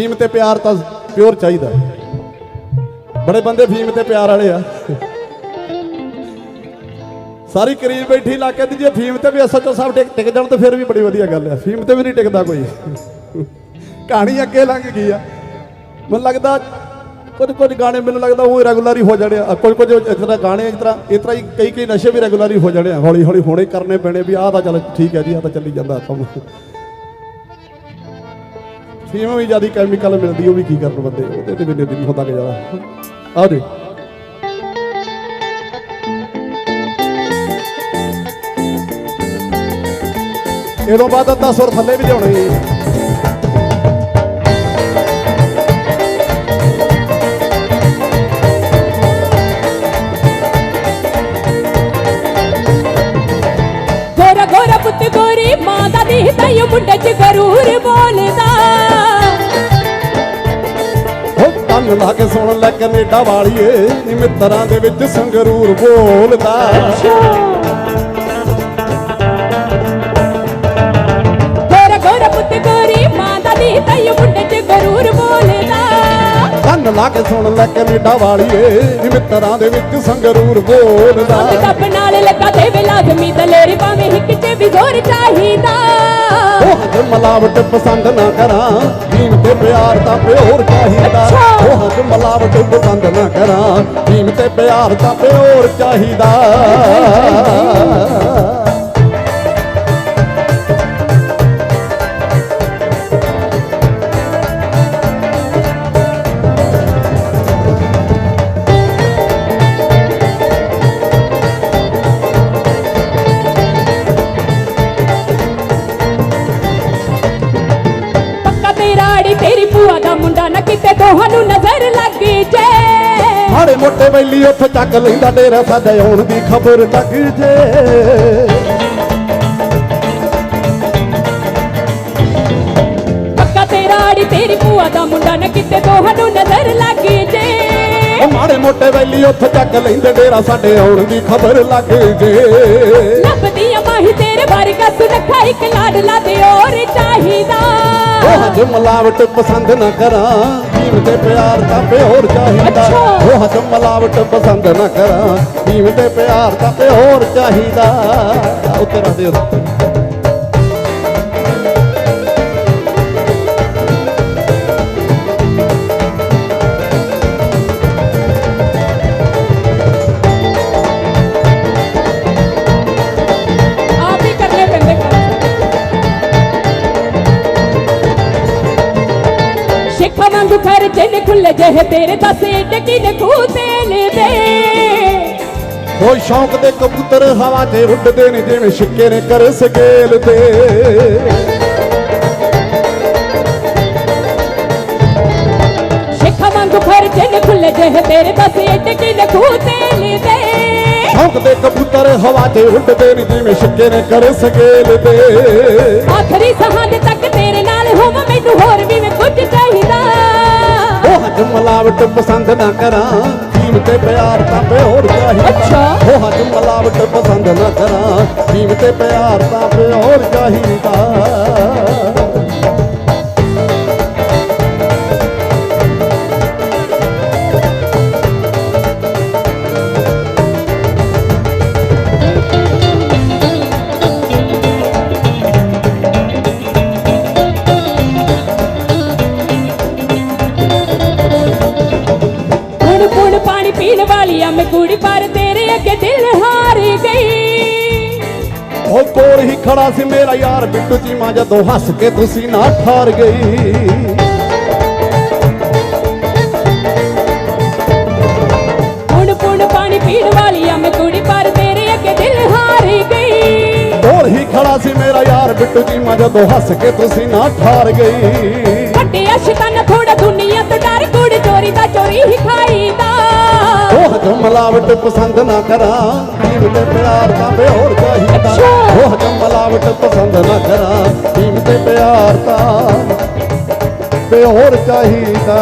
ਫੀਮ ਤੇ ਪਿਆਰ ਤਾਂ ਪਿਓਰ ਚਾਹੀਦਾ। ਬੜੇ ਬੰਦੇ ਫੀਮ ਤੇ ਪਿਆਰ ਵਾਲੇ ਆ। ਸਾਰੀ ਕਰੀਬ ਬੈਠੀ ਇਲਾਕੇ ਦੀ ਜੇ ਫੀਮ ਤੇ ਵੀ ਐਸਐਚਓ ਸਾਹਿਬ ਟਿਕ ਟਿਕ ਜਾਣ ਤਾਂ ਫਿਰ ਵੀ ਬੜੀ ਵਧੀਆ ਗੱਲ ਆ। ਫੀਮ ਤੇ ਵੀ ਨਹੀਂ ਟਿਕਦਾ ਕੋਈ। ਕਹਾਣੀ ਅੱਗੇ ਲੰਘ ਗਈ ਆ। ਮੈਨੂੰ ਲੱਗਦਾ ਕੁਝ ਕੁਝ ਗਾਣੇ ਮੈਨੂੰ ਲੱਗਦਾ ਉਹ ਰੈਗੂਲਰ ਹੀ ਹੋ ਜਾਣੇ ਆ। ਕੁਝ ਕੁਝ ਇਸ ਤਰ੍ਹਾਂ ਗਾਣੇ ਇਸ ਤਰ੍ਹਾਂ ਇਸ ਤਰ੍ਹਾਂ ਹੀ ਕਈ ਕਈ ਨਸ਼ੇ ਵੀ ਰੈਗੂਲਰ ਹੀ ਹੋ ਜਾਣੇ ਆ। ਹੌਲੀ ਹੌਲੀ ਹੋਣੇ ਕਰਨੇ ਪੈਣੇ ਵੀ ਆਹ ਤਾਂ ਚੱਲ ਠੀਕ ਹੈ ਜੀ, ਆਹ ਤਾਂ ਚੱਲੀ ਜਾਂਦਾ ਕੰਮ। ਫੀਮ ਵੀ ਜ਼ਿਆਦਾ ਕੈਮੀਕਲ ਮਿਲਦੀ, ਉਹ ਵੀ ਕੀ ਕਰਨ ਬੰਦੇ? ਉਹਦੇ ਤੇ ਵੀ ਨਹੀਂ ਹੁੰਦਾ ਕਿ ਜ਼ਿਆਦਾ। ਆ ਦੇ ਇਹ ਬਾਅਦ ਅੱਧਾ ਸੁਰ ਥੱਲੇ ਵੀ ਲਿਆਉਣੇ ਗੋਰਾ ਗੋਰਾ ਪੁੱਤ, ਗੋਰੀ ਮਾਂ ਦਾ ਦਿਖਦਾ ਈ ਮੁੰਡੇ ਕੰਨ ਲਾ ਕੇ ਸੁਣ ਲੈ ਕੈਨੇਡਾ ਵਾਲੀਏ ਨੀ ਮਿੱਤਰਾਂ ਦੇ ਵਿੱਚ ਸੰਗਰੂਰ ਬੋਲਦਾ। ਗੋਰਾ ਗੋਰਾ ਪੁੱਤ ਗੋਰੀ ਮਾਂ ਦਾ ਦਿਖਦਾ ਈ ਮੁੰਡੇ ਚ ਗਰੂਰ ਬੋਲਦਾ। ਕੰਨ ਲਾ ਕੇ ਸੁਣ ਲੈ ਕੈਨੇਡਾ ਵਾਲੀਏ ਨੀ ਮਿੱਤਰਾਂ ਦੇ ਵਿੱਚ ਸੰਗਰੂਰ ਬੋਲਦਾ। ਕੱਪ ਨਾਲ ਲੱਗਾ ਤੇ ਵੇ ਲਾਜ਼ਮੀ ਦਲੇਰੀ ਭਾਵੇਂ ਹਿੱਕ ਚ ਵੀ ਜ਼ੋਰ ਚਾਹੀਦਾ। ਹਜ ਮਲਾਵਟ ਪਸੰਦ ਨਾ ਕਰਾਂ ਭੀਮ ਤੇ ਪਿਆਰ ਤਾਂ ਪਿਓਰ ਚਾਹੀਦਾ। ਉਹ ਹਜ ਮਲਾਵਟ ਪਸੰਦ ਨਾ ਕਰਾਂ ਭੀਮ ਤੇ ਪਿਆਰ ਤਾਂ ਪਿਓਰ ਚਾਹੀਦਾ। ਤੇਰੀ ਭੂਆ ਦਾ ਮੁੰਡਾ ਨਾ ਕਿਤੇ ਤੁਹਾਨੂੰ ਨਜ਼ਰ ਲੱਗ ਜੇ। ਮਾੜੇ ਮੋਟੇ ਬੈਲੀ ਉੱਥੇ ਚੱਕ ਲੈਂਦਾ ਡੇਰਾ ਸਾਡੇ ਆਉਣ ਦੀ ਖਬਰ ਤੱਕ ਜੇ। ਪੱਕਾ ਤੇਰਾ ਆੜੀ ਤੇਰੀ ਭੂਆ ਦਾ ਮੁੰਡਾ ਨਾ ਕਿਤੇ ਤੁਹਾਨੂੰ ਨਜ਼ਰ ਲੱਗ ਜੇ। ਉਹ ਮਾੜੇ ਮੋਟੇ ਬੈਲੀ ਉੱਥੇ ਚੱਕ ਲੈਂਦੇ ਡੇਰਾ ਸਾਡੇ ਆਉਣ ਦੀ ਖਬਰ ਲੱਗ ਜੇ। ਲੱਭਦੀ ਆ ਮਾਹੀ ਤੇਰੇ ਵਰਗਾ ਸੁਨੱਖਾ ਇੱਕ ਲਾਡਲਾ ਤੇ ਹੋਰ ਚਾਹੀਦਾ। ਉਹ ਹਜ ਮਲਾਵਟ ਪਸੰਦ ਨਾ ਕਰਾਂ। ਭੀਮ ਤੇ ਪਿਆਰ ਤਾਂ ਪਿਓਰ ਚਾਹੀਦਾ। ਅੱਛਾ। ਉਹ ਹਜ ਮਲਾਵਟ ਪਸੰਦ ਨਾ ਕਰਾਂ। ਭੀਮ ਤੇ ਪਿਆਰ ਤਾਂ ਪਿਓਰ ਚਾਹੀਦਾ। ਉਹ ਤੇਰਾ ਦੇ ਆਪ ਵਾਂਗੂ ਖਰਚੇ ਨੇ ਖੁੱਲੇ ਜਿਹੇ ਤੇਰੇ ਦਸੇ ਡਕੀ ਨੇ ਖੂਹ ਤੇਲ ਦੇ ਉਹ ਸ਼ੌਂਕ ਦੇ ਕਬੂਤਰ ਹਵਾ 'ਚ ਉੱਡਦੇ ਨੇ ਜਿਵੇਂ ਛਿੱਕੇ ਨੇ ਕਰ ਸਕੇਲ ਤੇ। ਸ਼ੇਖਾ ਵਾਂਗੂ ਖਰਚੇ ਨੇ ਖੁੱਲੇ ਜਿਹੇ ਤੇਰੇ ਦਸੇ ਡਕੀ ਨੇ ਖੂਹ ਤੇਲ ਦੇ ਸ਼ੌਂਕ ਦੇ ਕਬੂਤਰ ਹਵਾ 'ਚ ਉੱਡਦੇ ਨੇ ਜਿਵੇਂ ਛਿੱਕੇ ਨੇ ਕਰ ਸਕੇਲ ਤੇ। ਆਖਰੀ ਸਹਾਨ ਤੱਕ ਤੇਰੇ ਨਾਲ ਹੋਵਾਂ ਮੈਨੂੰ ਹੋਰ ਮਲਾਵਟ ਪਸੰਦ ਨਾ ਕਰਾਂ। ਭੀਮ ਤੇ ਪਿਆਰ ਤਾਂ ਪਿਓਰ ਚਾਹੀਦਾ ਅੱਛਾ। ਉਹ ਹਜ ਮਲਾਵਟ ਪਸੰਦ ਨਾ ਕਰਾਂ। ਭੀਮ ਤੇ ਪਿਆਰ ਤਾਂ ਪਿਓਰ ਚਾਹੀਦਾ। ਉਹ ਕੋਲ ਹੀ ਖੜਾ ਸੀ ਮੇਰਾ ਯਾਰ ਬਿੱਟੂ ਚੀਮਾ ਜਦੋਂ ਹੱਸ ਕੇ ਤੁਸੀਂ ਨਾ ਠਾਰ ਗਈ। ਹੁਣ ਹੁਣ ਪਾਣੀ ਪੀਣ ਵਾਲੀ ਆ ਮੈਂ ਕੁੜੀ ਪਰ ਤੇਰੇ ਅੱਗੇ ਦਿਲ ਹਾਰ ਗਈ। ਕੋਲ ਹੀ ਖੜਾ ਸੀ ਮੇਰਾ ਯਾਰ ਬਿੱਟੂ ਚੀਮਾ ਜਦੋਂ ਹੱਸ ਕੇ ਤੁਸੀਂ ਨਾ ਠਾਰ ਗਈ। ਵੱਡਿਆ ਸ਼ੈਤਾਨ ਥੋੜਾ ਦੁਨੀਆ ਤੋਂ ਡਰ ਕੁੜ ਚੋਰੀ ਦਾ ਚੋਰੀ ਹੀ ਖਾਈਦਾ ਹਜ ਮਲਾਵਟ ਪਸੰਦ ਨਾ ਕਰਾਂ। ਭੀਮ ਤੇ ਪਿਆਰ ਤਾਂ ਪਿਓਰ ਚਾਹੀਦਾ। ਉਹ ਹਜ ਮਲਾਵਟ ਪਸੰਦ ਨਾ ਕਰਾਂ। ਭੀਮ ਤੇ ਪਿਆਰ ਤਾਂ ਪਿਓਰ ਚਾਹੀਦਾ।